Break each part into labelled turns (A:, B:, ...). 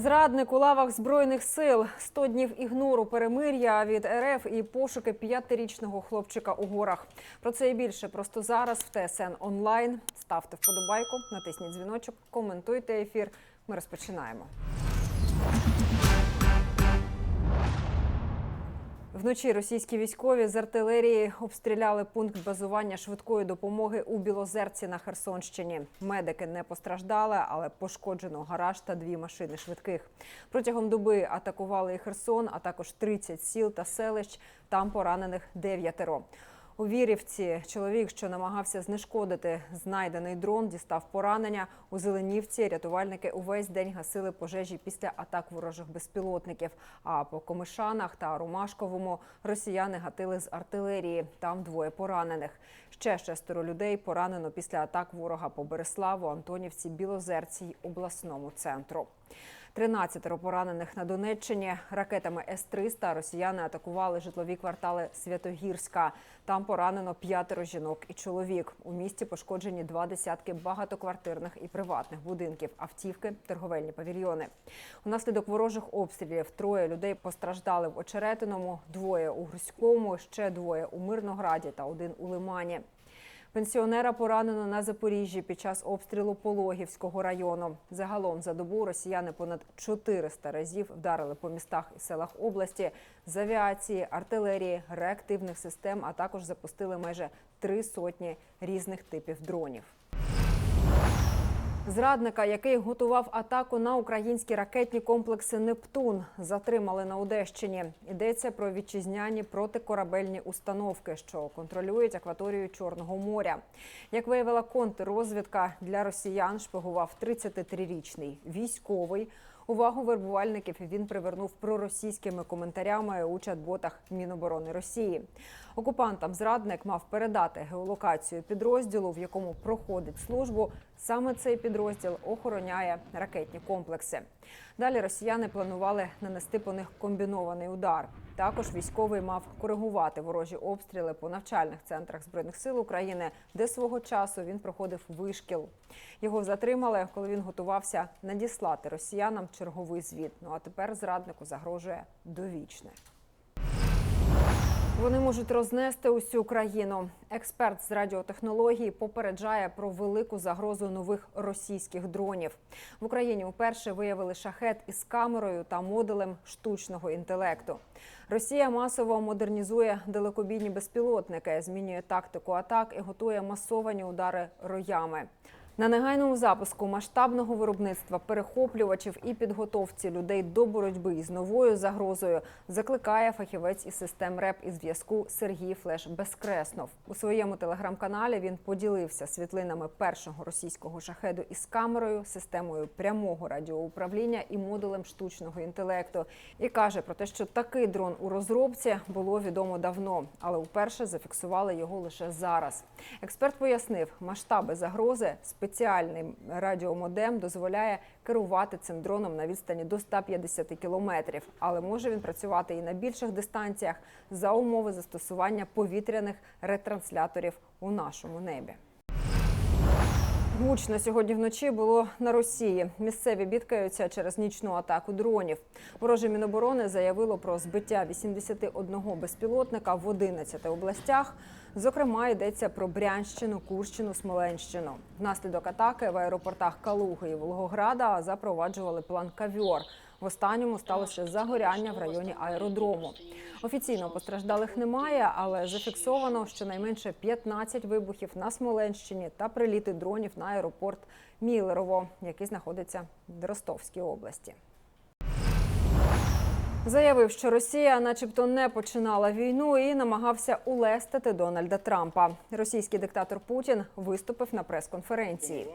A: Зрадник у лавах збройних сил, 100 днів ігнору перемир'я від РФ і пошуки п'ятирічного хлопчика у горах. Про це і більше просто зараз в ТСН онлайн. Ставте вподобайку, натисніть дзвіночок, коментуйте ефір. Ми розпочинаємо. Вночі російські військові з артилерії обстріляли пункт базування швидкої допомоги у Білозерці на Херсонщині. Медики не постраждали, але пошкоджено гараж та дві машини швидких. Протягом доби атакували і Херсон, а також 30 сіл та селищ. Там поранених дев'ятеро. У Вірівці чоловік, що намагався знешкодити знайдений дрон, дістав поранення. У Зеленівці рятувальники увесь день гасили пожежі після атак ворожих безпілотників. А по Комишанах та Ромашковому росіяни гатили з артилерії. Там двоє поранених. Ще шестеро людей поранено після атак ворога по Береславу, Антонівці, Білозерці й обласному центру. 13 поранених на Донеччині ракетами С-300 росіяни атакували житлові квартали Святогірська. Там поранено п'ятеро жінок і чоловік. У місті пошкоджені два десятки багатоквартирних і приватних будинків, автівки, торговельні павільйони. Унаслідок ворожих обстрілів троє людей постраждали в Очеретиному, двоє у Грузькому, ще двоє у Мирнограді та один у Лимані. Пенсіонера поранено на Запоріжжі під час обстрілу Пологівського району. Загалом за добу росіяни понад 400 разів вдарили по містах і селах області з авіації, артилерії, реактивних систем, а також запустили майже три сотні різних типів дронів. Зрадника, який готував атаку на українські ракетні комплекси Нептун, затримали на Одещині. Йдеться про вітчизняні протикорабельні установки, що контролюють акваторію Чорного моря. Як виявила контррозвідка для росіян, шпигував 33-річний військовий. Увагу вербувальників він привернув проросійськими коментарями у чат-ботах Міноборони Росії. Окупантам зрадник мав передати геолокацію підрозділу, в якому проходить службу. Саме цей підрозділ охороняє ракетні комплекси. Далі росіяни планували нанести по них комбінований удар. Також військовий мав коригувати ворожі обстріли по навчальних центрах збройних сил України, де свого часу він проходив вишкіл. Його затримали, коли він готувався надіслати росіянам черговий звіт. Ну а тепер зраднику загрожує довічне. Вони можуть рознести усю країну. Експерт з радіотехнології попереджає про велику загрозу нових російських дронів. В Україні вперше виявили шахет із камерою та модулем штучного інтелекту. Росія масово модернізує далекобійні безпілотники, змінює тактику атак і готує масовані удари роями. На негайному запуску масштабного виробництва перехоплювачів і підготовці людей до боротьби із новою загрозою закликає фахівець із систем РЕП і зв'язку Сергій Флеш Безкреснов. У своєму телеграм-каналі він поділився світлинами першого російського шахеду із камерою, системою прямого радіоуправління і модулем штучного інтелекту. І каже про те, що такий дрон у розробці було відомо давно, але вперше зафіксували його лише зараз. Експерт пояснив, масштаби загрози спеціальний радіомодем дозволяє керувати цим дроном на відстані до 150 кілометрів, але може він працювати і на більших дистанціях за умови застосування повітряних ретрансляторів у нашому небі. Гучно сьогодні вночі було на Росії. Місцеві бідкаються через нічну атаку дронів. Вороже Міноборони заявило про збиття 81 безпілотника в 11 областях. Зокрема, йдеться про Брянщину, Курщину, Смоленщину. Внаслідок атаки в аеропортах Калуги і Волгограда запроваджували план «Кавьор». В останньому сталося загоряння в районі аеродрому. Офіційно постраждалих немає, але зафіксовано щонайменше 15 вибухів на Смоленщині та приліти дронів на аеропорт Мілерово, який знаходиться в Ростовській області. Заявив, що Росія, начебто, не починала війну і намагався улестити Дональда Трампа. Російський диктатор Путін виступив на прес-конференції.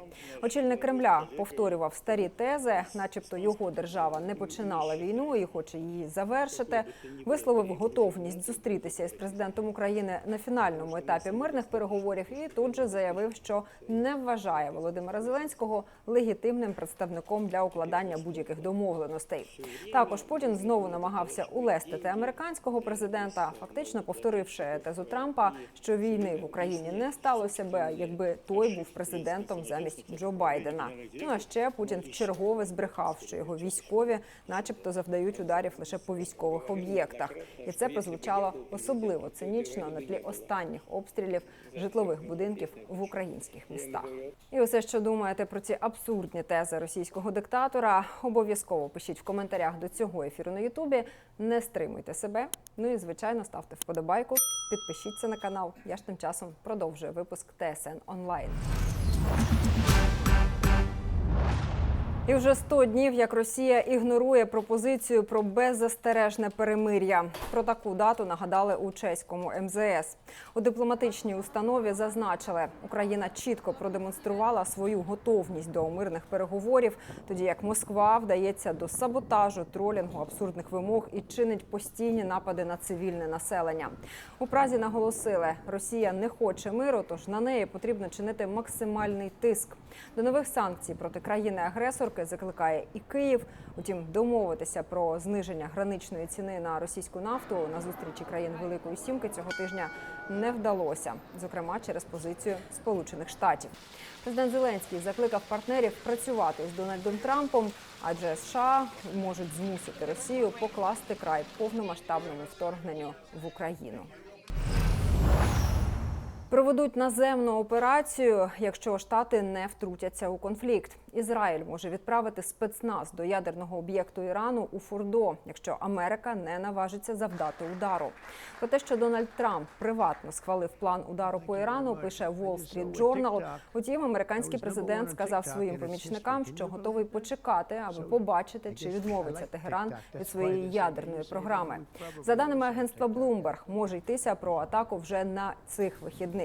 A: Очільник Кремля повторював старі тези, начебто його держава не починала війну і хоче її завершити. Висловив готовність зустрітися із президентом України на фінальному етапі мирних переговорів. І тут же заявив, що не вважає Володимира Зеленського легітимним представником для укладання будь-яких домовленостей. Також Путін знову намагався улестити американського президента, фактично повторивши тезу Трампа, що війни в Україні не сталося би, якби той був президентом замість Джо Байдена. Ну а ще Путін вчергове збрехав, що його військові, начебто, завдають ударів лише по військових об'єктах, і це прозвучало особливо цинічно на тлі останніх обстрілів житлових будинків в українських містах. І усе, що думаєте про ці абсурдні тези російського диктатора, обов'язково пишіть в коментарях до цього ефіру на Ютубі. Не стримуйте себе. Ну і звичайно ставте вподобайку, підпишіться на канал. Я ж тим часом продовжую випуск ТСН онлайн. І вже 100 днів, як Росія ігнорує пропозицію про беззастережне перемир'я. Про таку дату нагадали у чеському МЗС. У дипломатичній установі зазначили, Україна чітко продемонструвала свою готовність до мирних переговорів, тоді як Москва вдається до саботажу, тролінгу, абсурдних вимог і чинить постійні напади на цивільне населення. У Празі наголосили, Росія не хоче миру, тож на неї потрібно чинити максимальний тиск. До нових санкцій проти країни-агресорки закликає і Київ. Утім, домовитися про зниження граничної ціни на російську нафту на зустрічі країн Великої Сімки цього тижня не вдалося, зокрема через позицію Сполучених Штатів. Президент Зеленський закликав партнерів працювати з Дональдом Трампом, адже США можуть змусити Росію покласти край повномасштабному вторгненню в Україну. Проведуть наземну операцію, якщо штати не втрутяться у конфлікт. Ізраїль може відправити спецназ до ядерного об'єкту Ірану у Фурдо, якщо Америка не наважиться завдати удару. Про те, що Дональд Трамп приватно схвалив план удару по Ірану, пише Wall Street Journal. Утім, американський президент сказав своїм помічникам, що готовий почекати, аби побачити, чи відмовиться Тегеран від своєї ядерної програми. За даними агентства Bloomberg, може йтися про атаку вже на цих вихідних.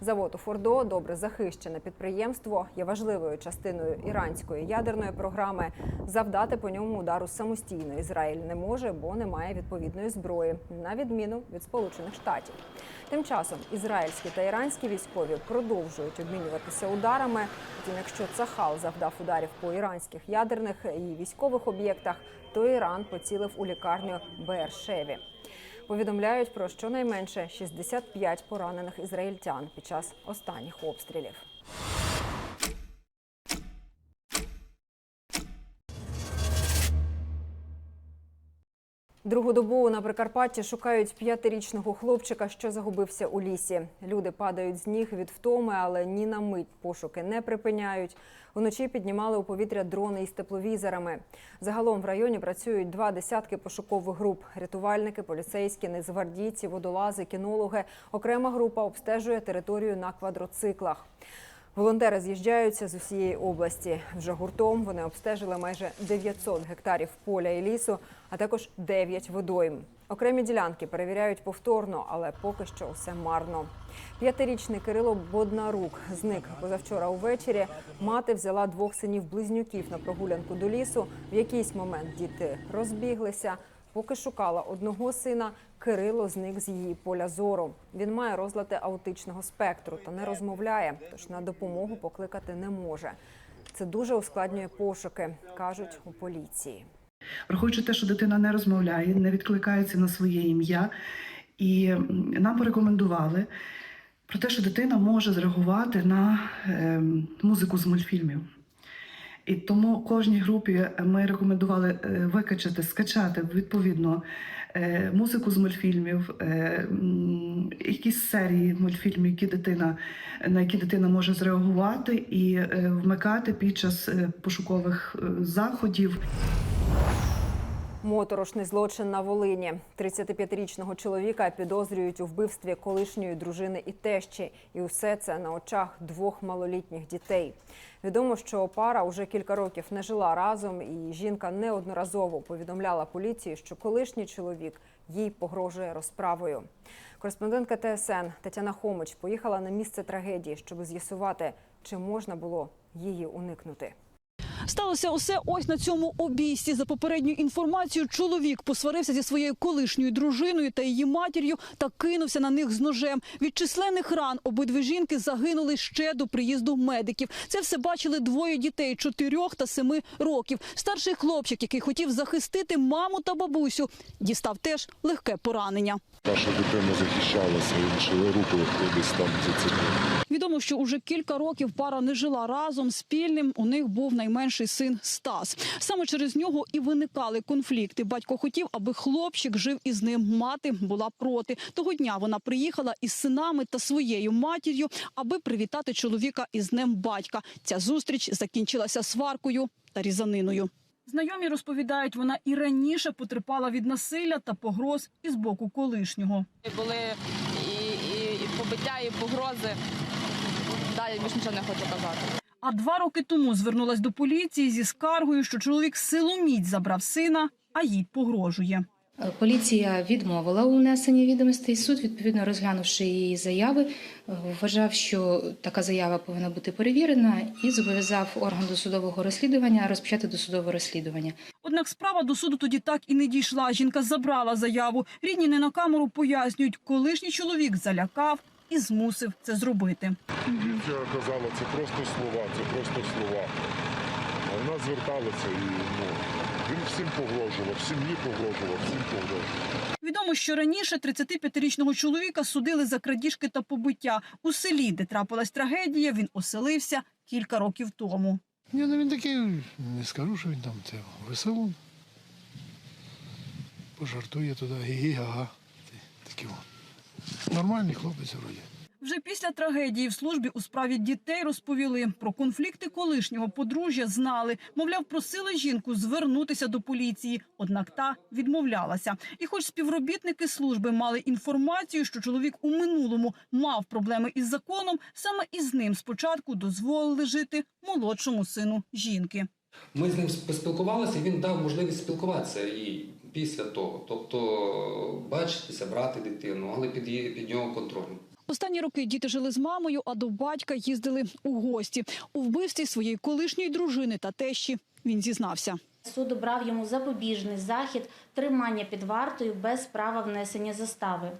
A: Завод у Фордо добре захищене підприємство, є важливою частиною іранської ядерної програми. Завдати по ньому удару самостійно Ізраїль не може, бо немає відповідної зброї, на відміну від Сполучених Штатів. Тим часом ізраїльські та іранські військові продовжують обмінюватися ударами. Втім, якщо Цахал завдав ударів по іранських ядерних і військових об'єктах, то Іран поцілив у лікарню Бершеві. Повідомляють про щонайменше 65 поранених ізраїльтян під час останніх обстрілів. Другу добу на Прикарпатті шукають п'ятирічного хлопчика, що загубився у лісі. Люди падають з ніг від втоми, але ні на мить пошуки не припиняють. Вночі піднімали у повітря дрони із тепловізорами. Загалом в районі працюють два десятки пошукових груп: рятувальники, поліцейські, незгвардійці, водолази, кінологи. Окрема група обстежує територію на квадроциклах. Волонтери з'їжджаються з усієї області. Вже гуртом вони обстежили майже 900 гектарів поля і лісу, а також 9 водойм. Окремі ділянки перевіряють повторно, але поки що все марно. П'ятирічний Кирило Боднарук зник позавчора увечері. Мати взяла двох синів близнюків на прогулянку до лісу. В якийсь момент діти розбіглися. Поки шукала одного сина, Кирило зник з її поля зору. Він має розлади аутичного спектру та не розмовляє, тож на допомогу покликати не може. Це дуже ускладнює пошуки, кажуть у поліції.
B: Враховуючи те, що дитина не розмовляє, не відкликається на своє ім'я, і нам порекомендували про те, що дитина може зреагувати на ем, музику з мультфільмів. І тому кожній групі ми рекомендували е, викачати, скачати відповідно е, музику з мультфільмів, е, якісь серії мультфільмів, які дитина, на які дитина може зреагувати, і е, вмикати під час е, пошукових е, заходів.
A: Моторошний злочин на Волині. 35-річного чоловіка підозрюють у вбивстві колишньої дружини і тещі. І усе це на очах двох малолітніх дітей. Відомо, що пара уже кілька років не жила разом, і жінка неодноразово повідомляла поліції, що колишній чоловік їй погрожує розправою. Кореспондентка ТСН Тетяна Хомич поїхала на місце трагедії, щоб з'ясувати, чи можна було її уникнути.
C: Сталося усе ось на цьому обійсті. За попередньою інформацією, чоловік посварився зі своєю колишньою дружиною та її матір'ю та кинувся на них з ножем. Від численних ран обидві жінки загинули ще до приїзду медиків. Це все бачили двоє дітей чотирьох та семи років. Старший хлопчик, який хотів захистити маму та бабусю, дістав теж легке поранення.
D: Наша дитина захищалася, він ще руку десь там.
C: Відомо, що уже кілька років пара не жила разом. Спільним у них був найменший син Стас. Саме через нього і виникали конфлікти. Батько хотів, аби хлопчик жив із ним. Мати була проти. Того дня вона приїхала із синами та своєю матір'ю, аби привітати чоловіка із днем батька. Ця зустріч закінчилася сваркою та різаниною. Знайомі розповідають, вона і раніше потерпала від насилля та погроз із боку колишнього.
E: Були і, і, і побиття, і погрози. Далі більше нічого не хочу казати.
C: А два роки тому звернулась до поліції зі скаргою, що чоловік силоміць забрав сина, а їй погрожує.
F: Е, Поліція відмовила у внесенні відомостей. Суд, відповідно розглянувши її заяви, е, вважав, що така заява повинна бути перевірена і зобов'язав орган досудового розслідування розпочати досудове розслідування.
C: Однак справа до суду тоді так і не дійшла. Жінка забрала заяву. Рідні не на камеру пояснюють, колишній чоловік залякав і змусив це зробити.
D: Поліція казала, це просто слова, це просто слова. А вона зверталася і ну, він всім погрожував, сім'ї погрожував, всім погрожував.
C: Відомо, що раніше 35-річного чоловіка судили за крадіжки та побиття. У селі, де трапилась трагедія, він оселився кілька років тому.
G: Ні, ну він такий, не скажу, що він там це веселун. Пожартує туди, гі-гі-га-га. Ти- Такий о. Нормальний хлопець вроді.
C: Вже після трагедії в службі у справі дітей розповіли про конфлікти колишнього подружжя. Знали, мовляв, просили жінку звернутися до поліції, однак та відмовлялася. І, хоч співробітники служби мали інформацію, що чоловік у минулому мав проблеми із законом, саме із ним спочатку дозволили жити молодшому сину жінки.
H: Ми з ним поспілкувалися, і він дав можливість спілкуватися і після того. Тобто бачитися, брати дитину, але під, її- під його контролем.
C: Останні роки діти жили з мамою, а до батька їздили у гості. У вбивстві своєї колишньої дружини та тещі він зізнався.
I: Суд обрав йому запобіжний захід тримання під вартою без права внесення застави.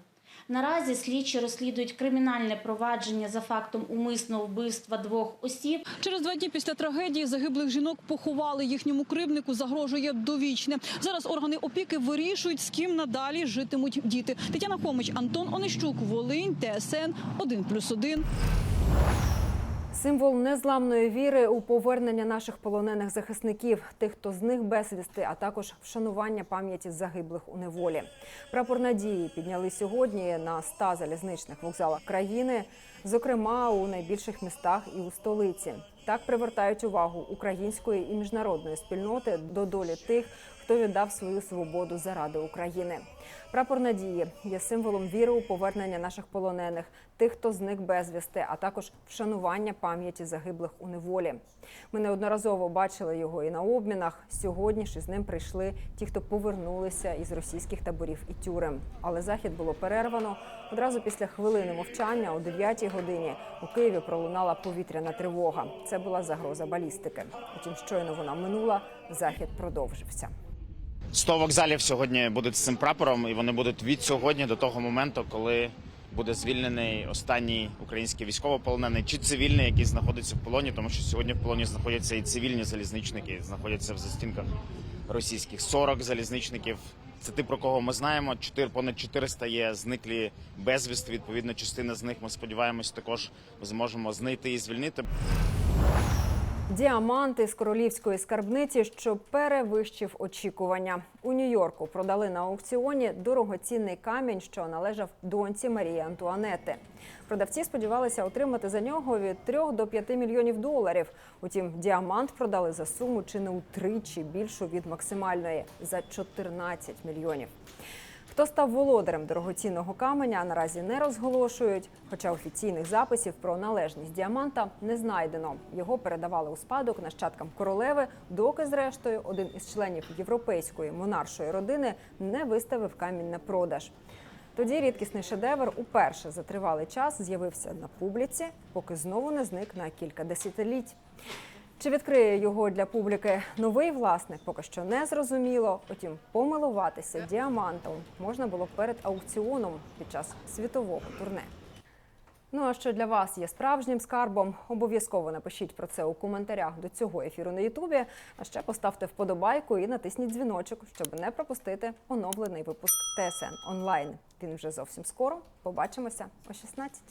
I: Наразі слідчі розслідують кримінальне провадження за фактом умисного вбивства двох осіб.
C: Через два дні після трагедії загиблих жінок поховали їхньому кривнику. Загрожує довічне. Зараз органи опіки вирішують, з ким надалі житимуть діти. Тетяна Хомич, Антон Онищук, Волинь, ТСН 1+,1.
A: Символ незламної віри у повернення наших полонених захисників, тих, хто з них безвісти, а також вшанування пам'яті загиблих у неволі. Прапор надії підняли сьогодні на 100 залізничних вокзалах країни, зокрема у найбільших містах і у столиці. Так привертають увагу української і міжнародної спільноти до долі тих, хто віддав свою свободу заради України. Прапор надії є символом віри у повернення наших полонених, тих, хто зник безвісти, а також вшанування пам'яті загиблих у неволі. Ми неодноразово бачили його і на обмінах. Сьогодні ж із ним прийшли ті, хто повернулися із російських таборів і тюрем. Але захід було перервано одразу після хвилини мовчання о 9 годині. У Києві пролунала повітряна тривога. Це була загроза балістики. Утім, щойно вона минула, захід продовжився.
J: 100 вокзалів сьогодні будуть з цим прапором, і вони будуть від сьогодні до того моменту, коли буде звільнений останній український військовополонений чи цивільний, який знаходиться в полоні, тому що сьогодні в полоні знаходяться і цивільні залізничники, знаходяться в застінках російських 40 залізничників. Це ті, про кого ми знаємо. Чотири понад 400 є зниклі безвісти. Відповідно, частина з них ми сподіваємось, також зможемо знайти і звільнити.
A: Діаманти з королівської скарбниці, що перевищив очікування. У Нью-Йорку продали на аукціоні дорогоцінний камінь, що належав доньці Марії Антуанети. Продавці сподівалися отримати за нього від 3 до 5 мільйонів доларів. Утім, діамант продали за суму чи не утричі більшу від максимальної за 14 мільйонів. Хто став володарем дорогоцінного каменя, наразі не розголошують. Хоча офіційних записів про належність діаманта не знайдено. Його передавали у спадок нащадкам королеви, доки, зрештою, один із членів європейської монаршої родини не виставив камінь на продаж. Тоді рідкісний шедевр уперше за тривалий час з'явився на публіці, поки знову не зник на кілька десятиліть. Чи відкриє його для публіки новий власник, поки що не зрозуміло. Утім, помилуватися діамантом можна було перед аукціоном під час світового турне. Ну а що для вас є справжнім скарбом? Обов'язково напишіть про це у коментарях до цього ефіру на Ютубі. А ще поставте вподобайку і натисніть дзвіночок, щоб не пропустити оновлений випуск ТСН онлайн. Він вже зовсім скоро. Побачимося о 16